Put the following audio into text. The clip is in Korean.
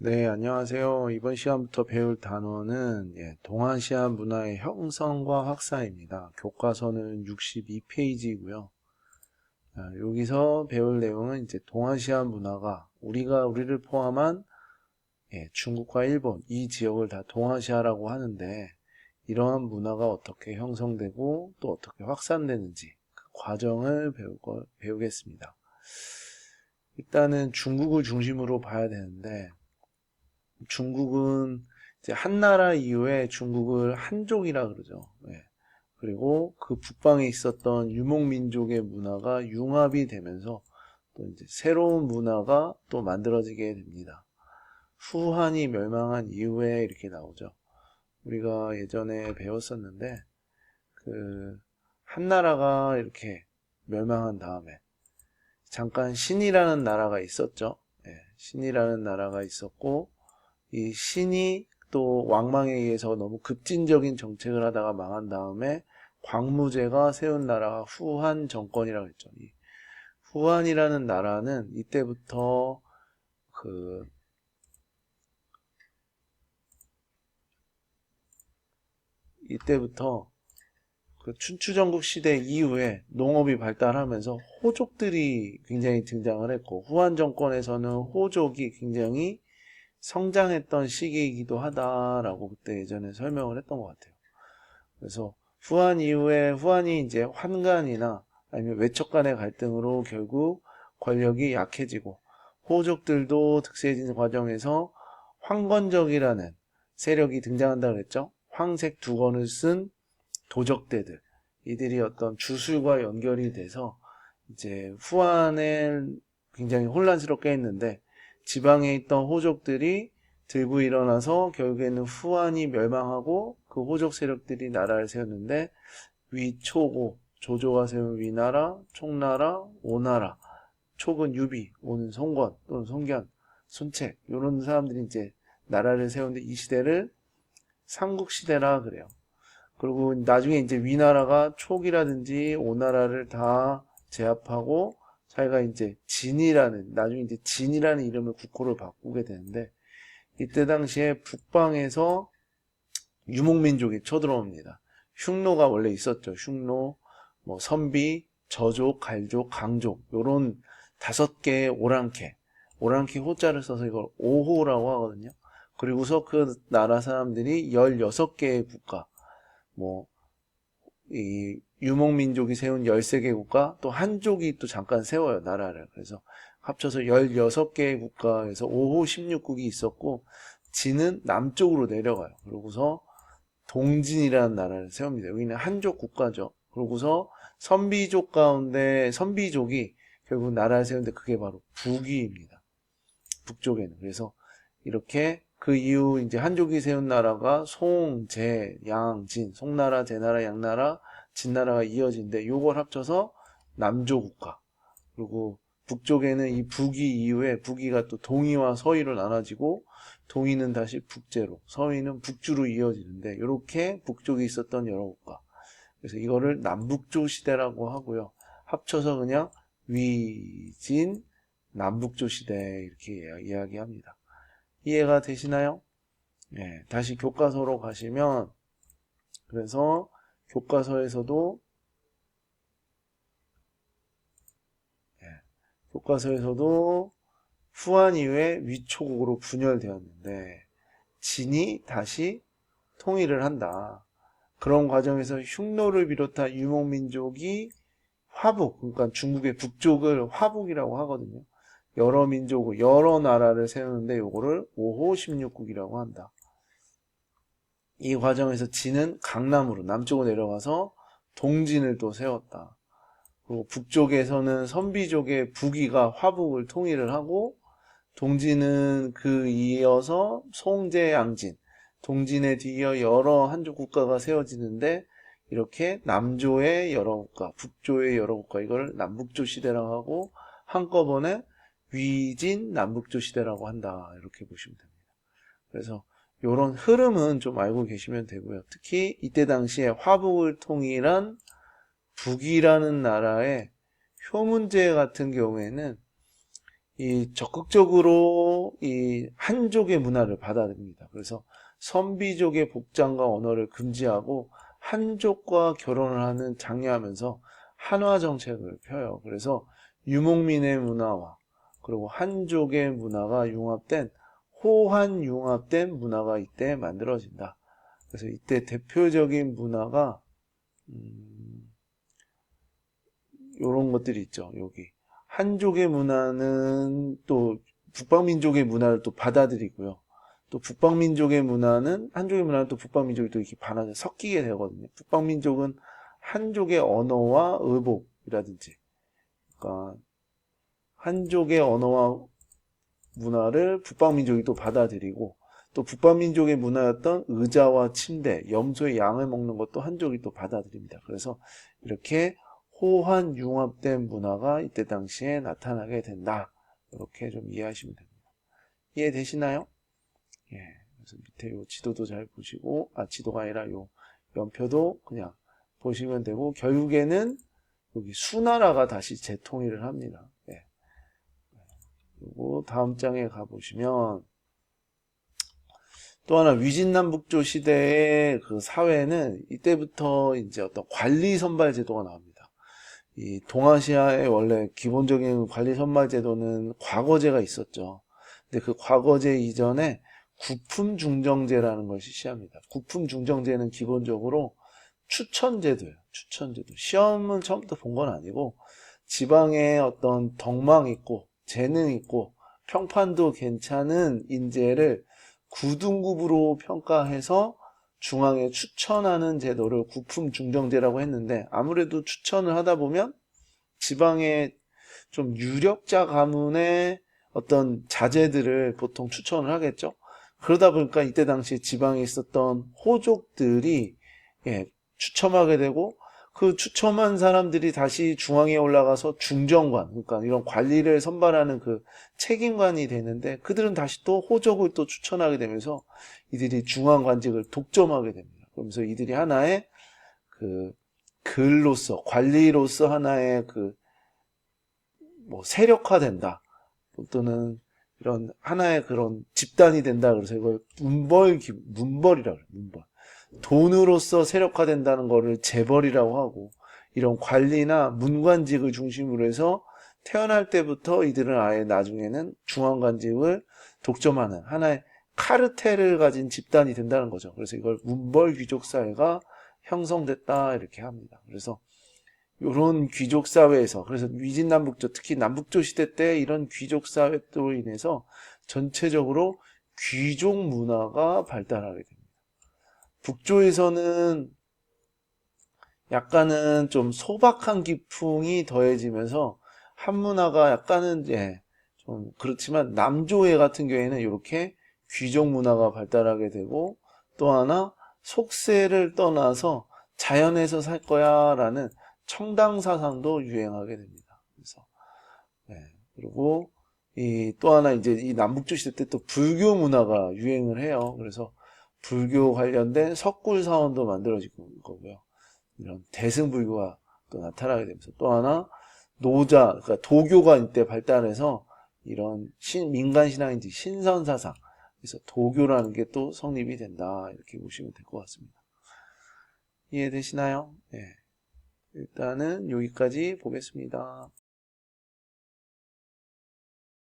네, 안녕하세요. 이번 시간부터 배울 단어는 예, 동아시아 문화의 형성과 확산입니다. 교과서는 62페이지이고요. 여기서 배울 내용은 이제 동아시아 문화가 우리가 우리를 포함한 예, 중국과 일본 이 지역을 다 동아시아라고 하는데 이러한 문화가 어떻게 형성되고 또 어떻게 확산되는지 그 과정을 배울 거, 배우겠습니다. 일단은 중국을 중심으로 봐야 되는데 중국은 이제 한나라 이후에 중국을 한족이라 그러죠. 예. 그리고 그 북방에 있었던 유목민족의 문화가 융합이 되면서 또 이제 새로운 문화가 또 만들어지게 됩니다. 후한이 멸망한 이후에 이렇게 나오죠. 우리가 예전에 배웠었는데 그 한나라가 이렇게 멸망한 다음에 잠깐 신이라는 나라가 있었죠. 예, 신이라는 나라가 있었고 이 신이 또 왕망에 의해서 너무 급진적인 정책을 하다가 망한 다음에 광무제가 세운 나라가 후한 정권이라고 했죠. 이 후한이라는 나라는 이때부터 그 이때부터 그 춘추전국 시대 이후에 농업이 발달하면서 호족들이 굉장히 등장을 했고 후한 정권에서는 호족이 굉장히 성장했던 시기이기도 하다라고 그때 예전에 설명을 했던 것 같아요. 그래서 후한 이후에 후한이 이제 환간이나 아니면 외척 간의 갈등으로 결국 권력이 약해지고 호족들도 득세해지는 과정에서 황건적이라는 세력이 등장한다 그랬죠. 황색 두건을 쓴 도적대들 이들이 어떤 주술과 연결이 돼서 이제 후한을 굉장히 혼란스럽게 했는데 지방에 있던 호족들이 들고 일어나서 결국에는 후한이 멸망하고 그 호족 세력들이 나라를 세웠는데 위초고 조조가 세운 위나라, 총나라, 오나라, 촉은 유비, 오는 송권 또는 송견, 순책 이런 사람들이 이제 나라를 세우는데 이 시대를 삼국 시대라 그래요. 그리고 나중에 이제 위나라가 촉이라든지 오나라를 다 제압하고 자기가 이제 진이라는 나중에 이제 진이라는 이름을 국호를 바꾸게 되는데 이때 당시에 북방에서 유목민족이 쳐들어옵니다. 흉노가 원래 있었죠. 흉노, 뭐 선비, 저족, 갈족, 강족 요런 다섯 개의 오랑캐 오랑캐 호자를 써서 이걸 오호라고 하거든요. 그리고서 그 나라 사람들이 16개의 국가 뭐 이 유목민족이 세운 13개 국가 또 한족이 또 잠깐 세워요 나라를. 그래서 합쳐서 16개의 국가에서 5호 16국이 있었고 진은 남쪽으로 내려가요. 그러고서 동진이라는 나라를 세웁니다. 여기는 한족 국가죠. 그러고서 선비족 가운데 선비족이 결국 나라를 세우는데 그게 바로 북위입니다. 북쪽에는. 그래서 이렇게 그 이후 이제 한족이 세운 나라가 송, 제, 양, 진, 송나라, 제나라, 양나라, 진나라가 이어진데 요걸 합쳐서 남조 국가. 그리고 북쪽에는 이 북위 이후에 북위가 또 동위와 서위로 나눠지고 동위는 다시 북제로 서위는 북주로 이어지는데 이렇게 북쪽에 있었던 여러 국가. 그래서 이거를 남북조 시대라고 하고요. 합쳐서 그냥 위진 남북조 시대 이렇게 이야기합니다 이해가 되시나요? 네, 다시 교과서로 가시면 그래서 교과서에서도 예, 교과서에서도 후한 이후에 위초국으로 분열되었는데 진이 다시 통일을 한다. 그런 과정에서 흉노를 비롯한 유목민족이 화북, 그러니까 중국의 북쪽을 화북이라고 하거든요. 여러 민족, 여러 나라를 세우는데 요거를 5호 16국이라고 한다. 이 과정에서 진은 강남으로 남쪽으로 내려가서 동진을 또 세웠다. 그리고 북쪽에서는 선비족의 북위가 화북을 통일을 하고 동진은 그 이어서 송제 양진, 동진에 뒤이어 여러 한족 국가가 세워지는데 이렇게 남조의 여러 국가, 북조의 여러 국가 이걸 남북조 시대라고 하고 한꺼번에 위진 남북조 시대라고 한다 이렇게 보시면 됩니다. 그래서 이런 흐름은 좀 알고 계시면 되고요. 특히 이때 당시에 화북을 통일한 북이라는 나라의 효문제 같은 경우에는 이 적극적으로 이 한족의 문화를 받아들입니다. 그래서 선비족의 복장과 언어를 금지하고 한족과 결혼을 하는 장려하면서 한화 정책을 펴요. 그래서 유목민의 문화와 그리고 한족의 문화가 융합된 호환 융합된 문화가 이때 만들어진다. 그래서 이때 대표적인 문화가 음, 이런 것들이 있죠. 여기 한족의 문화는 또 북방민족의 문화를 또 받아들이고요. 또 북방민족의 문화는 한족의 문화는 또 북방민족이 또 이렇게 반하게 섞이게 되거든요. 북방민족은 한족의 언어와 의복이라든지, 그러니까 한족의 언어와 문화를 북방민족이 또 받아들이고 또 북방민족의 문화였던 의자와 침대, 염소의 양을 먹는 것도 한족이 또 받아들입니다. 그래서 이렇게 호환 융합된 문화가 이때 당시에 나타나게 된다. 이렇게 좀 이해하시면 됩니다. 이해되시나요? 예. 그래서 밑에 요 지도도 잘 보시고, 아, 지도가 아니라 요 연표도 그냥 보시면 되고, 결국에는 여기 수나라가 다시 재통일을 합니다. 예. 그리고 다음 장에 가보시면, 또 하나 위진남북조 시대의 그 사회는 이때부터 이제 어떤 관리 선발 제도가 나옵니다. 이 동아시아의 원래 기본적인 관리 선발 제도는 과거제가 있었죠. 근데 그 과거제 이전에 구품 중정제라는 걸 실시합니다. 구품 중정제는 기본적으로 추천 제도예요. 추천 제도. 시험은 처음부터 본 건 아니고 지방에 어떤 덕망 있고 재능 있고 평판도 괜찮은 인재를 9등급으로 평가해서 중앙에 추천하는 제도를 구품 중정제라고 했는데 아무래도 추천을 하다 보면 지방의 좀 유력자 가문의 어떤 자제들을 보통 추천을 하겠죠. 그러다 보니까 이때 당시 지방에 있었던 호족들이 예, 추첨하게 되고 그 추첨한 사람들이 다시 중앙에 올라가서 중정관, 그러니까 이런 관리를 선발하는 그 책임관이 되는데 그들은 다시 또 호족을 또 추천하게 되면서 이들이 중앙관직을 독점하게 됩니다. 그러면서 이들이 하나의 그 글로서 관리로서 하나의 그 뭐 세력화된다 또는 이런 하나의 그런 집단이 된다 그래서 이걸 문벌 문벌이라고 그래요 문벌 돈으로서 세력화된다는 것을 재벌이라고 하고 이런 관리나 문관직을 중심으로 해서 태어날 때부터 이들은 아예 나중에는 중앙관직을 독점하는 하나의 카르텔을 가진 집단이 된다는 거죠. 그래서 이걸 문벌 귀족 사회가 형성됐다 이렇게 합니다. 그래서 이런 귀족 사회에서 그래서 위진남북조 특히 남북조 시대 때 이런 귀족 사회로 인해서 전체적으로 귀족 문화가 발달하게 됩니다. 북조에서는 약간은 좀 소박한 기풍이 더해지면서 한문화가 약간은 예, 좀 그렇지만 남조회 같은 경우에는 이렇게 귀족 문화가 발달하게 되고 또 하나 속세를 떠나서 자연에서 살 거야라는 청당 사상도 유행하게 됩니다. 그래서 예, 그리고 이 또 하나 이제 이 남북조 시대 때 또 불교 문화가 유행을 해요. 그래서 불교 관련된 석굴 사원도 만들어질 거고요. 이런 대승불교가 또 나타나게 되면서 또 하나 노자, 그러니까 도교가 이때 발달해서 이런 신, 민간 신앙인지 신선 사상, 그래서 도교라는 게 또 성립이 된다 이렇게 보시면 될 것 같습니다. 이해되시나요? 네. 일단은 여기까지 보겠습니다.